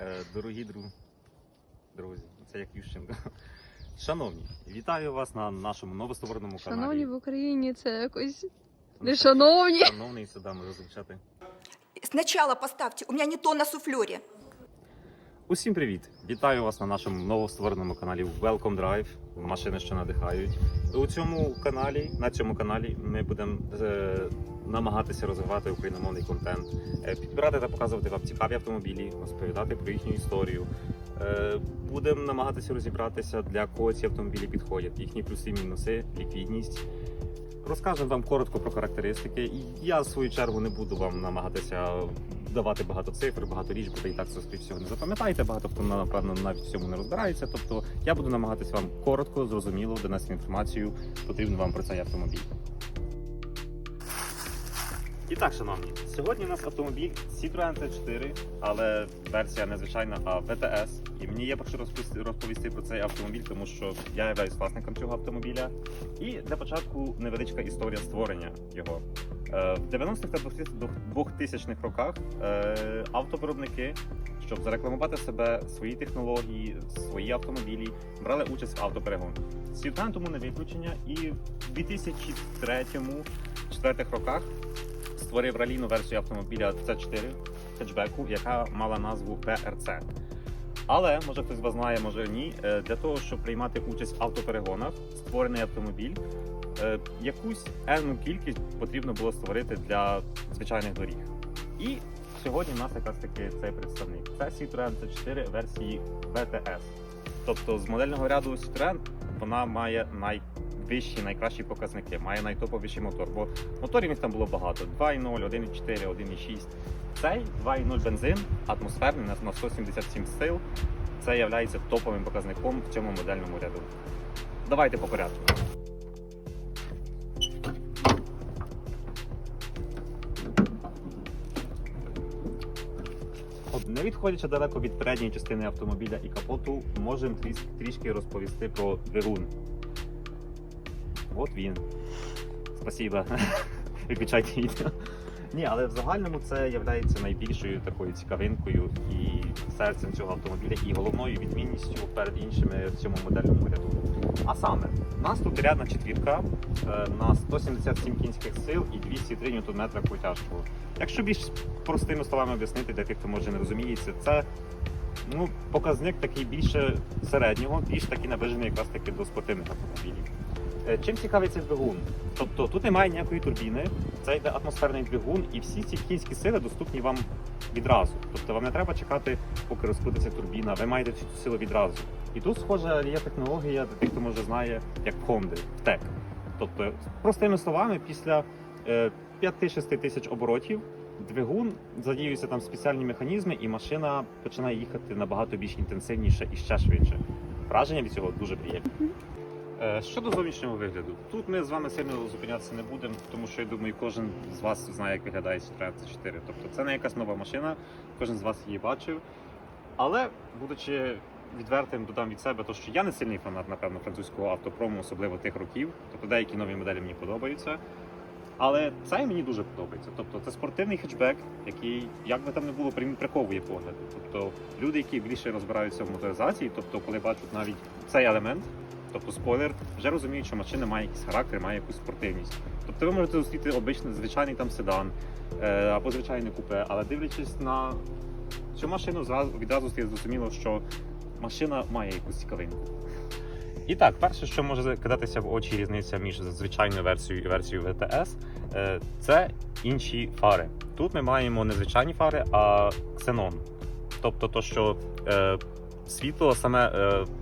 Е, Дорогі дру... друзі, це як Ющенко. Шановні, вітаю вас на нашому новоствореному каналі. Шановні в Україні, це якось не шановні. Шановний сюди можу звучати. Сначала поставьте, у меня не то на суфлере. Усім привіт! Вітаю вас на нашому новоствореному каналі Welcome Drive. Машини, що надихають. У цьому каналі, на цьому каналі, ми будемо е, намагатися розвивати україномовний контент, е, підбирати та показувати вам цікаві автомобілі, розповідати про їхню історію. Е, будемо намагатися розібратися, для кого ці автомобілі підходять, їхні плюси, мінуси, ліквідність. Розкажемо вам коротко про характеристики. Я в свою чергу не буду вам намагатися давати багато цифр, багато річ, бо і так скоріш всього не запам'ятаєте. Багато хто напевно навіть в цьому не розбирається. Тобто я буду намагатися вам коротко, зрозуміло донести інформацію, потрібну вам про цей автомобіль. І так, шановні, сьогодні у нас автомобіль Citroen C4, але версія не звичайна, а VTS. І мені є про що розповісти, про цей автомобіль, тому що я являюсь власником цього автомобіля. І для початку невеличка історія створення його. Е, В 90-х та 2000-х роках е, автовиробники, щоб зарекламувати себе, свої технології, свої автомобілі, брали участь в автоперегонах. Citroen тому не виключення, і в 2003-2004 роках створив ралійну версію автомобіля C4 хетчбеку, яка мала назву PRC. Але може хтось з вас знає, може ні. е, Для того, щоб приймати участь в автоперегонах, створений автомобіль, е, якусь енну кількість потрібно було створити для звичайних доріг. І сьогодні в нас якраз таки цей представник. Це Citroen C4 версії VTS. Тобто з модельного ряду Citroen вона має найвищі, найкращі показники, має найтоповіший мотор. Бо моторів їх там було багато: 2.0, 1.4, 1.6. Цей 2.0 бензин, атмосферний на 177 сил. Це є топовим показником в цьому модельному ряду. Давайте по порядку. Не відходячи далеко від передньої частини автомобіля і капоту, можемо трішки розповісти про двигун. От він. Спасибо. Виключайте відео. Ні, але в загальному це є найбільшою такою цікавинкою і серцем цього автомобіля, і головною відмінністю перед іншими в цьому модельному ряду. А саме, у нас тут рядна четвірка е, на 177 кінських сил і 203 Нм потяжку. Якщо більш простими словами об'яснити для тих, хто може не розуміється, це ну, показник такий більше середнього, більш такий наближений якраз таки до спортивних автомобілів. Е, Чим цікавий цей двигун? Тобто тут немає ніякої турбіни, це йде атмосферний двигун, і всі ці кінські сили доступні вам відразу. Тобто вам не треба чекати, поки розкрутиться турбіна, ви маєте цю силу відразу. І тут схожа є технологія для тих, хто може знає, як в в TEC. Тобто, простими словами, після е, 5-6 тисяч оборотів двигун задіюється там спеціальні механізми, і машина починає їхати набагато більш інтенсивніше і ще швидше. Враження від цього дуже приємні. Е, Щодо зовнішнього вигляду, тут ми з вами сильно зупинятися не будемо, тому що я думаю, кожен з вас знає, як виглядає Citroen C4. Тобто це не якась нова машина, кожен з вас її бачив. Але, будучи відвертим, додам від себе, то що я не сильний фанат, напевно, французького автопрому, особливо тих років. Тобто деякі нові моделі мені подобаються. Але цей мені дуже подобається. Тобто це спортивний хетчбек, який, як би там не було, приховує погляд. Тобто люди, які більше розбираються в моторизації, тобто коли бачать навіть цей елемент, тобто спойлер, вже розуміють, що машина має якийсь характер, має якусь спортивність. Тобто ви можете зустріти обичний звичайний там седан е, або звичайне купе, але дивлячись на цю машину, відразу стає зрозуміло, що машина має якусь цікавинку. І так, перше, що може кидатися в очі різниця між звичайною версією і версією VTS, е, це інші фари. Тут ми маємо не звичайні фари, а ксенон. Тобто, то, що е, світло саме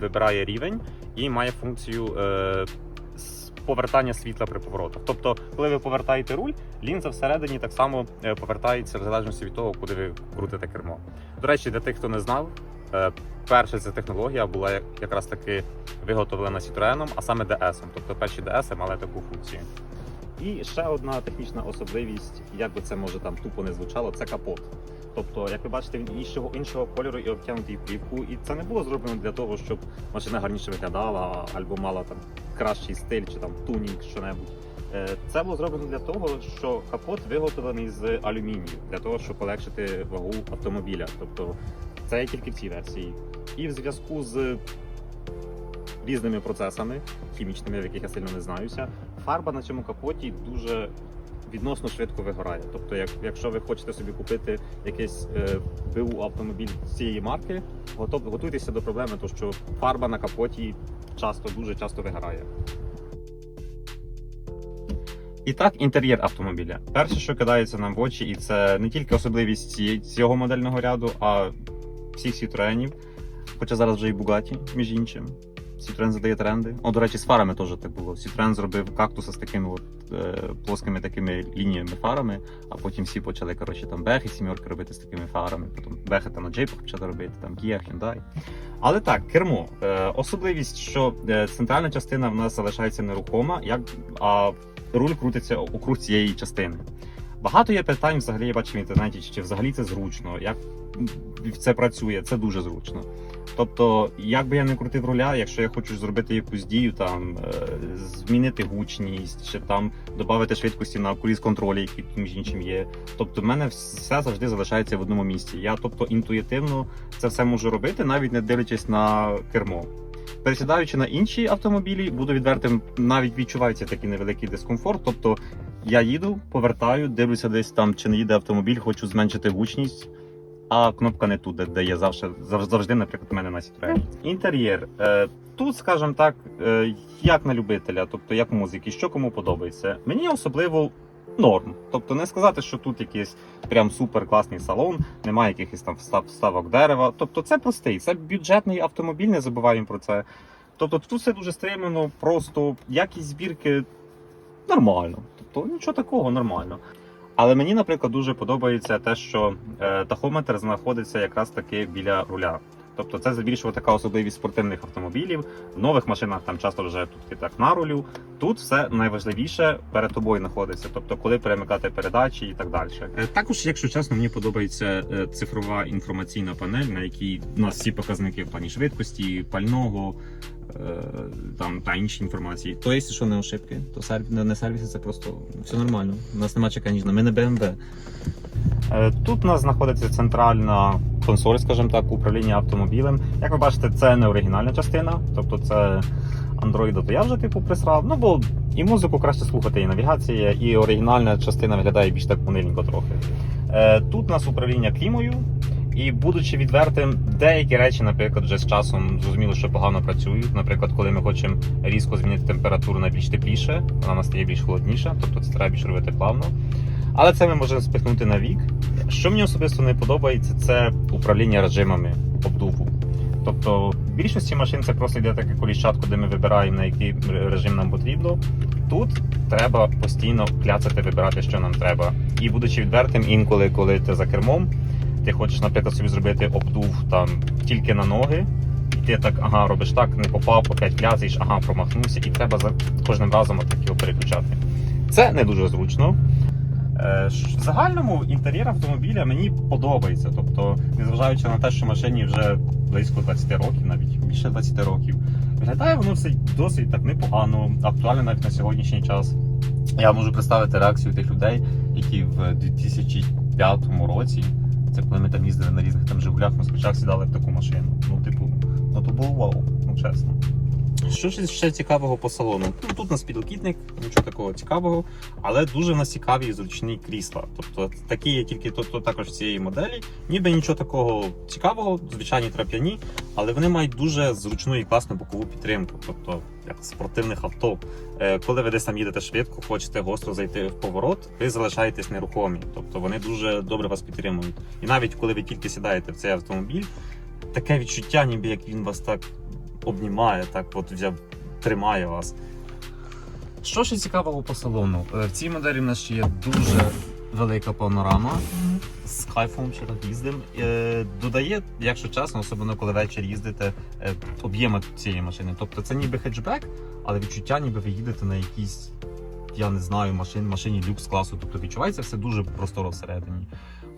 вибирає рівень і має функцію е, повертання світла при поворотах. Тобто, коли ви повертаєте руль, лінза всередині так само е, повертається в залежності від того, куди ви крутите кермо. До речі, для тих, хто не знав, е, перша ця технологія була якраз таки виготовлена Citroen, а саме DS. Тобто перші DS мали таку функцію. І ще одна технічна особливість, як би це може там тупо не звучало, це капот. Тобто, як ви бачите, він іншого іншого кольору і обтягнутий плівку. І це не було зроблено для того, щоб машина гарніше виглядала або мала там кращий стиль чи там тунінг, що-небудь. Е, Це було зроблено для того, що капот виготовлений з алюмінію, для того, щоб полегшити вагу автомобіля. Тобто Це є тільки в цій версії. І в зв'язку з різними процесами хімічними, в яких я сильно не знаюся, фарба на цьому капоті дуже відносно швидко вигорає. Тобто, як, якщо ви хочете собі купити якийсь е, БУ автомобіль цієї марки, готов, готуйтеся до проблеми, то що фарба на капоті часто дуже часто вигорає. І так, інтер'єр автомобіля. Перше, що кидається нам в очі, і це не тільки особливість цього модельного ряду, а всіх Citroenів. Хоча зараз вже і Bugatti, між іншим. Citroen задає тренди. О, до речі, з фарами теж так було. Citroen зробив кактуса з такими от, е, плоскими такими лініями фарами, а потім всі почали коротше, там бехи, сімерки робити з такими фарами. Потім бехи там на джейпах почали робити, там Kia, Hyundai. Але так, кермо. Е, особливість, що е, центральна частина в нас залишається нерухома, як, а руль крутиться округ цієї частини. Багато є питань, взагалі я бачив в інтернеті, чи взагалі це зручно, як це працює, це дуже зручно. Тобто, як би я не крутив руля, якщо я хочу зробити якусь дію, там е, змінити гучність, чи там додати швидкості на круїз контролі, який між іншим є. Тобто, в мене все завжди залишається в одному місці. Я тобто інтуїтивно це все можу робити, навіть не дивлячись на кермо. Пересідаючи на інші автомобілі, буду відвертим, навіть відчувається такий невеликий дискомфорт. Тобто я їду, повертаю, дивлюся десь там, чи не їде автомобіль, хочу зменшити гучність. А кнопка не тут, де, є завжди, завжди, наприклад, у мене на Citroen. Інтер'єр. Е, тут, скажімо так, е, як на любителя, тобто як музики, що кому подобається. Мені особливо норм. Тобто не сказати, що тут якийсь прям супер класний салон, немає якихось там встав- вставок дерева. Тобто це простий, це бюджетний автомобіль, не забуваємо про це. Тобто тут все дуже стримано, просто якість збірки нормально. Тобто нічого такого нормально. Але мені, наприклад, дуже подобається те, що е, тахометр знаходиться якраз таки біля руля. Тобто це здебільшого така особливість спортивних автомобілів. В нових машинах там часто вже тут і так на рулю. Тут все найважливіше перед тобою знаходиться, тобто коли перемикати передачі і так далі. Е, Також, якщо чесно, мені подобається е, цифрова інформаційна панель, на якій у нас всі показники в плані швидкості, пального. Е, Там та інші інформації. То є, що не ошибки, то серві... не сервіси, це просто все нормально. У нас нема чеканізна, ми не BMW. Е, Тут у нас знаходиться центральна консоль, скажімо так, управління автомобілем. Як ви бачите, це не оригінальна частина, тобто це Android, то я вже типу присрав. Ну бо і музику краще слухати, і навігація, і оригінальна частина виглядає більш так унильненько трохи. Е, Тут у нас управління клімою. І будучи відвертим, деякі речі, наприклад, вже з часом зрозуміло, що погано працюють. Наприклад, коли ми хочемо різко змінити температуру на більш тепліше, вона нас стає більш холодніша, тобто це треба більш робити плавно. Але це ми можемо спихнути на вік. Що мені особисто не подобається, це управління режимами обдуву. Тобто, в більшості машин це просто йде таке коліщатко, де ми вибираємо, на який режим нам потрібно. Тут треба постійно кляцати, вибирати, що нам треба. І будучи відвертим, інколи, коли ти за кермом, ти хочеш, наприклад, собі зробити обдув там тільки на ноги, і ти так, ага, робиш так, не попав, опять кляцаєш, ага, промахнувся, і треба за кожним разом отак його переключати. Це не дуже зручно. Е, В загальному інтер'єр автомобіля мені подобається. Тобто, незважаючи на те, що машині вже близько 20 років, навіть більше 20 років, виглядає воно все досить так непогано, актуально навіть на сьогоднішній час. Я можу представити реакцію тих людей, які в 2005 році, це коли ми там їздили на різних там Жигулях, москвичах сідали в таку машину. Ну, типу, ну то було вау, ну чесно. Що ж ще цікавого по салону? Ну, тут у нас підлокітник, нічого такого цікавого, але дуже в нас цікаві і зручні крісла. Тобто такі є тільки то, то також цієї моделі. Ніби нічого такого цікавого, звичайні трап'яні, але вони мають дуже зручну і класну бокову підтримку. Тобто, як спортивних авто. Е, Коли ви десь там їдете швидко, хочете гостро зайти в поворот, ви залишаєтесь нерухомі. Тобто вони дуже добре вас підтримують. І навіть коли ви тільки сідаєте в цей автомобіль, таке відчуття, ніби як він вас так обнімає, так от взяв, тримає вас. Що ще цікавого по салону? Е, В цій моделі в нас ще є дуже велика панорама з кайфом ще так їздим. Е, Додає, якщо чесно, особливо коли ввечері їздите, е, об'єми цієї машини. Тобто це ніби хетчбек, але відчуття, ніби ви їдете на якійсь, я не знаю, машин, машині люкс класу. Тобто відчувається все дуже просторо всередині.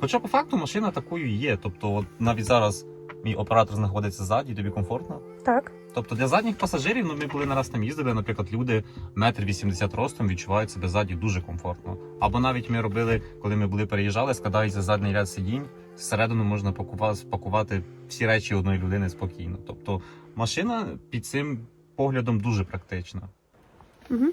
Хоча по факту машина такою є. Тобто, от навіть зараз мій оператор знаходиться ззаді, тобі комфортно. Так. Тобто для задніх пасажирів, ну ми коли не раз там їздили, наприклад, люди метр вісімдесят ростом відчувають себе ззаді дуже комфортно. Або навіть ми робили, коли ми були переїжджали, складається задній ряд сидінь, всередину можна пакува- спакувати всі речі одної людини спокійно. Тобто машина під цим поглядом дуже практична. Угу.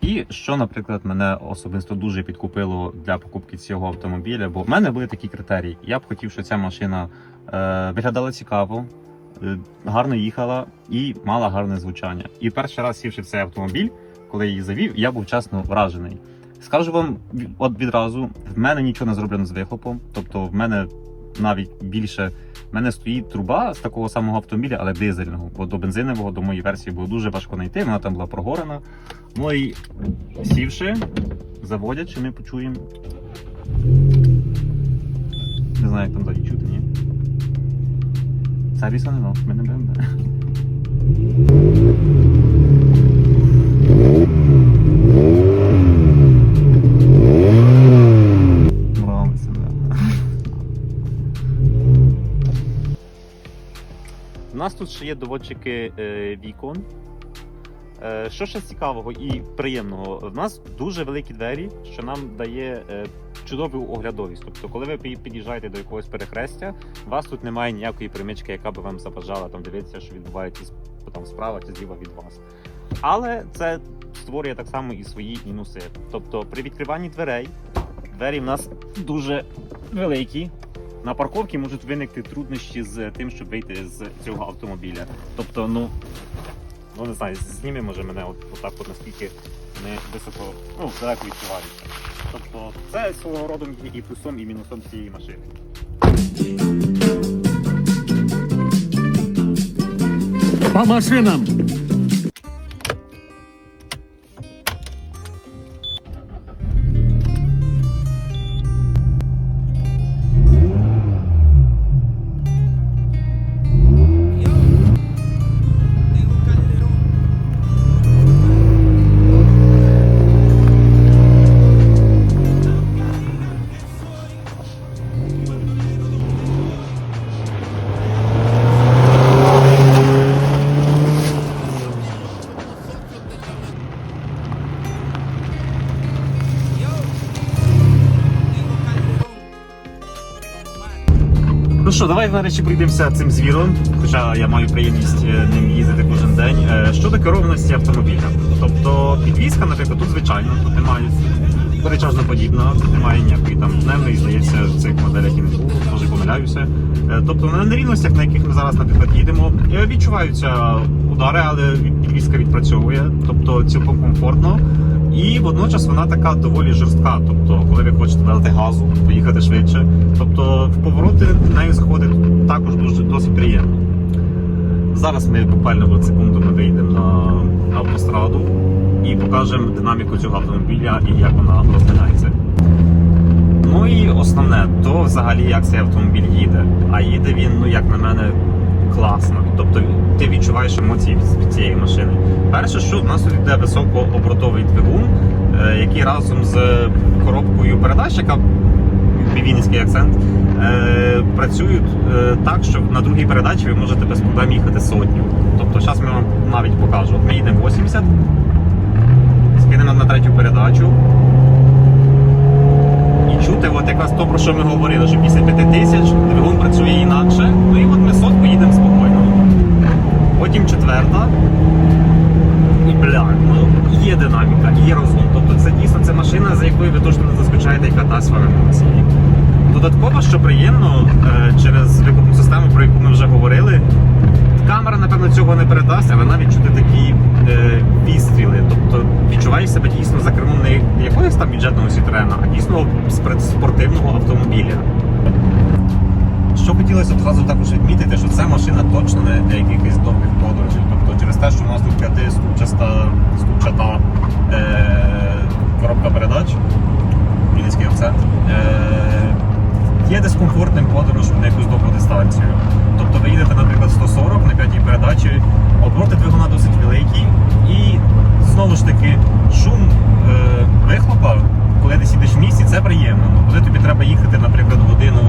І що, наприклад, мене особисто дуже підкупило для покупки цього автомобіля, бо в мене були такі критерії. Я б хотів, щоб ця машина е, виглядала цікаво, гарно їхала і мала гарне звучання. І перший раз сівши в цей автомобіль, коли я її завів, я був чесно вражений. Скажу вам от відразу: в мене нічого не зроблено з вихлопом, тобто в мене навіть більше. В мене стоїть труба з такого самого автомобіля, але дизельного. Бо до бензинового, до моєї версії було дуже важко знайти. Вона там була прогорена. Ну і сівши, заводячи, ми почуємо. Не знаю, як там далі ні? Сервіса не ми БМВ. У нас тут ще є доводчики е, вікон. Е, що ще цікавого і приємного? В нас дуже великі двері, що нам дає е, чудову оглядовість. Тобто, коли ви під'їжджаєте до якогось перехрестя, у вас тут немає ніякої примички, яка би вам заважала там дивитися, що відбувається там справа чи зліва від вас. Але це створює так само і свої мінуси. Тобто, при відкриванні дверей, двері в нас дуже великі. На парковці можуть виникти труднощі з тим, щоб вийти з цього автомобіля. Тобто, ну ну не знаю, зніми може мене от, отак, от наскільки не високо, ну, далеко відчувається. Тобто, це свого роду і плюсом, і мінусом цієї машини. По машинам! Що, давай нарешті пройдемося цим звіром, хоча я маю приємність е, ним їздити кожен день. Е, Щодо керованості автомобіля. Тобто підвізка, наприклад, тут звичайно, тут немає перечажно подібна, тут немає ніякої там дневної, здається, в цих моделях і не було, може помиляюся. Е, Тобто на нерівностях, на яких ми зараз, наприклад, їдемо, відчуваються удари, але підвізка відпрацьовує, тобто цілком комфортно. І водночас вона така доволі жорстка. Тобто, коли ви хочете дати газу, поїхати швидше. Тобто в повороти нею заходить також дуже досить приємно. Зараз ми буквально от секунду ми вийдемо на автостраду і покажемо динаміку цього автомобіля і як вона розганяється. Ну і основне, то взагалі як цей автомобіль їде. А їде він, ну як на мене, класно. Тобто ти відчуваєш емоції від- цієї машини. Перше, що в нас тут йде високооборотовий двигун, е, який разом з коробкою передач, яка мій вінницький акцент, е, працюють е, так, що на другій передачі ви можете без проблем їхати сотню. Тобто, зараз ми вам навіть покажу. От ми їдемо 80, скинемо на третю передачу. І чути, от якраз то, про що ми говорили, що після 5 тисяч двигун працює інакше. Ну і от ми спокійно. Потім четверта. І бля, ну є динаміка, є розгон. Тобто це дійсно це машина, за якою ви точно не заскучаєте, яка вам емоції. Додатково, що приємно, е, через вихлопну систему, про яку ми вже говорили, камера, напевно, цього не передасть, але навіть чути такі е, відстріли. Тобто відчуваєш себе дійсно за кермом не якогось там бюджетного Citroena, а дійсно спортивного автомобіля. Що хотілося одразу також відмітити, що ця машина точно не для якихось довгих подорожей. Тобто через те, що у нас тут п'ятиступчаста ступчата е, коробка передач, Вінницький акцент, е, є дискомфортним подорож на якусь довгу дистанцію. Тобто ви їдете, наприклад, 140 на п'ятій передачі, обороти двигуна досить великі, і знову ж таки шум е, вихлопа, коли ти сидиш в місті, це приємно. Ну, коли тобі треба їхати, наприклад, годину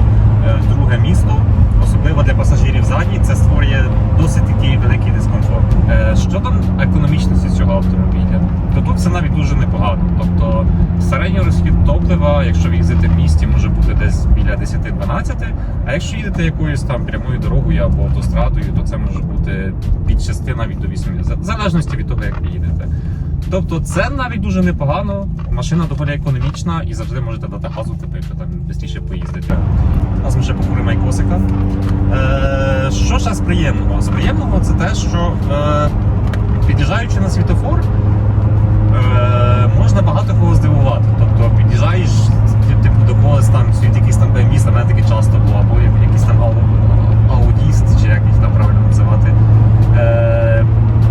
е, в друге місто, особливо для пасажирів ззаді, це створює досить такий великий дискомфорт. Е, щодо економічності цього автомобіля, то тут це навіть дуже непогано. Тобто середній розхід топлива, якщо ви їздите в місті, може бути десь біля 10-12, а якщо їдете якоюсь там прямою дорогою або автострадою, то це може бути від 6 навіть до 8, в залежності від того, як ви їдете. Тобто це навіть дуже непогано. Машина доволі економічна і завжди можете дати газу купити, там швидше поїздити. Зараз ми ще покуримо айкосика. Е, що ще з приємного? З приємного це те, що е, під'їжджаючи на світофор, е, можна багато кого здивувати. Тобто під'їжджаєш типу, до когось там світ якийсь там BMW, а мене таке часто було, або якийсь там аудіст, чи як їх там правильно називати. Е,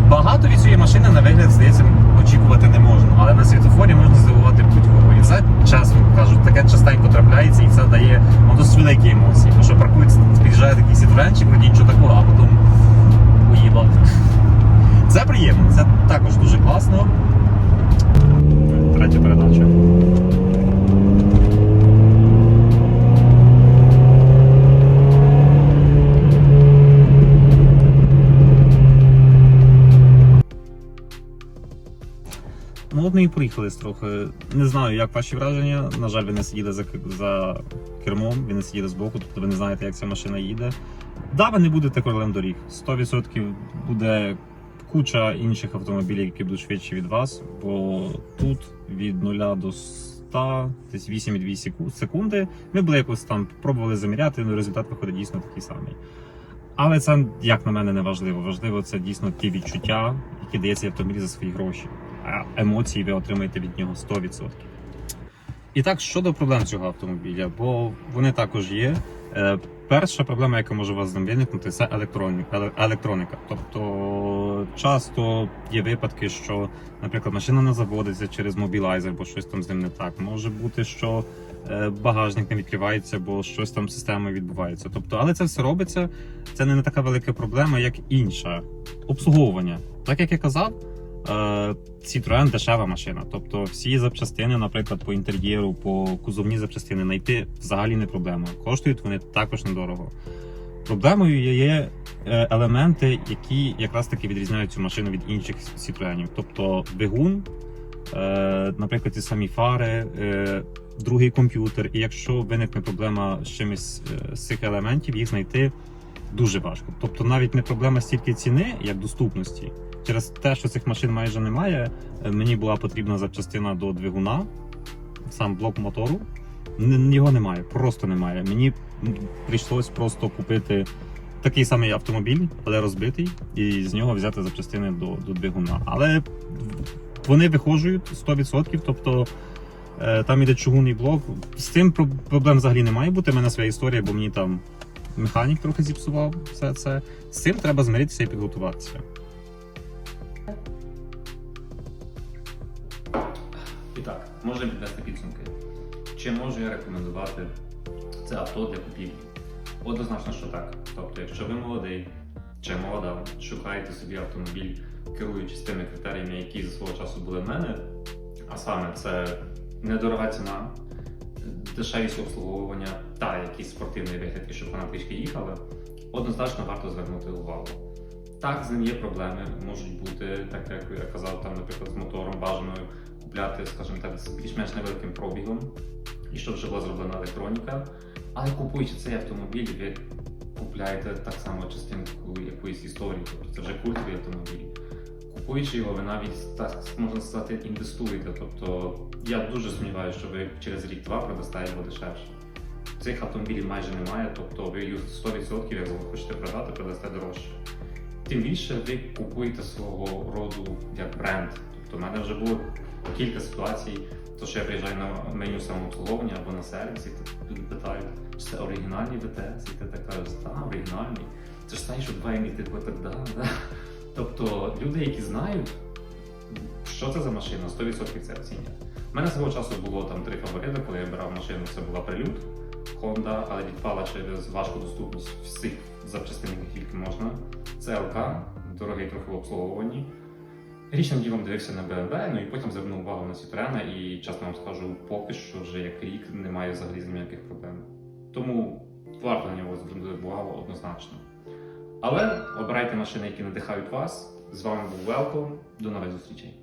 багато від цієї машини на вигляд, здається, очікувати не можна. Але на світофорі можна здивувати будь-кого. І це чесно кажуть, таке частенько трапляється, і це дає ну, досить великі емоції. Тому що паркується, під'їжджає такий сітвенчик, вроді нічого такого, а потім уїбав. Це приємно, це також дуже класно. Третя передача. Ну, от ми і приїхали трохи. Не знаю, як ваші враження. На жаль, ви не сиділи за, за кермом, ви не сиділи збоку, тобто ви не знаєте, як ця машина їде. Да, ви не будете королем доріг. 100% буде куча інших автомобілів, які будуть швидші від вас, бо тут від 0 до 100, десь 8,2 секу- секунди. Ми були якось там пробували заміряти, але результат виходить дійсно такий самий. Але це, як на мене, не важливо. Важливо це дійсно ті відчуття, які дає цей автомобіль за свої гроші. А емоції ви отримаєте від нього 100%. І так, щодо проблем цього автомобіля, бо вони також є. Перша проблема, яка може у вас з ним виникнути, це електроніка. електроніка. Тобто часто є випадки, що, наприклад, машина не заводиться через мобілайзер, бо щось там з ним не так. Може бути, що е, багажник не відкривається, бо щось там з системою відбувається. Тобто, але це все робиться. Це не така велика проблема, як інша. Обслуговування. Так як я казав, Citroen дешева машина. Тобто всі запчастини, наприклад, по інтер'єру, по кузовні запчастини знайти взагалі не проблема. Коштують вони також недорого. Проблемою є- е, елементи, які якраз таки відрізняють цю машину від інших Citroenів. Тобто двигун, е, наприклад, ті самі фари, е, другий комп'ютер. І якщо виникне проблема з чимось е, з цих елементів, їх знайти дуже важко. Тобто навіть не проблема стільки ціни, як доступності. Через те, що цих машин майже немає, е, мені була потрібна запчастина до двигуна, сам блок мотору. Його немає, просто немає. Мені прийшлось просто купити такий самий автомобіль, але розбитий, і з нього взяти запчастини до, до двигуна. Але вони виходжують 100%, тобто е, там іде чугунний блок. З цим проблем взагалі не має бути. У мене своя історія, бо мені там механік трохи зіпсував все це. З цим треба змиритися і підготуватися. Так, можемо підвести підсумки. Чи можу я рекомендувати це авто для купівлі? Однозначно, що так. Тобто, якщо ви молодий чи молода, шукаєте собі автомобіль, керуючись тими критеріями, які за свого часу були в мене, а саме це недорога ціна, дешевість обслуговування та якийсь спортивний вигляд, і щоб вона трішки їхала, однозначно варто звернути увагу. Так, з ним є проблеми, можуть бути, так як я казав, там, наприклад, з мотором бажано купляти, скажімо так, з більш-менш невеликим пробігом, і щоб вже була зроблена електроніка. Але купуючи цей автомобіль, ви купляєте так само частинку якоїсь історії, тобто це вже культовий автомобіль. Купуючи його, ви навіть так можна сказати, інвестуєте. Тобто я дуже сумніваюся, що ви через рік-два продасте його дешевше. Цих автомобілів майже немає, тобто ви 100%, як ви хочете продати, продасте дорожче. Тим більше ви купуєте свого роду як бренд. Тобто в мене вже було кілька ситуацій, то що я приїжджаю на меню самообслуговування або на сервіс, і питають, чи це оригінальний ВТС, і ти так кажеш, так, оригінальний. Це ж знаєш, що двоє і ти так, да, да. Тобто люди, які знають, що це за машина, 100% це оцінять. У мене свого часу було там три фаворити, коли я брав машину, це була прилюд, Honda, але відпала через важку доступність всіх запчастин, які тільки можна. Це ЛК, дорогий трохи в обслуговуванні. Річним ділом дивився на БНБ, ну і потім звернув увагу на Citroen, і чесно вам скажу, поки що вже як рік немає взагалі ніяких проблем. Тому варто на нього звернути увагу однозначно. Але обирайте машини, які надихають вас, З вами був Велком. До нових зустрічей.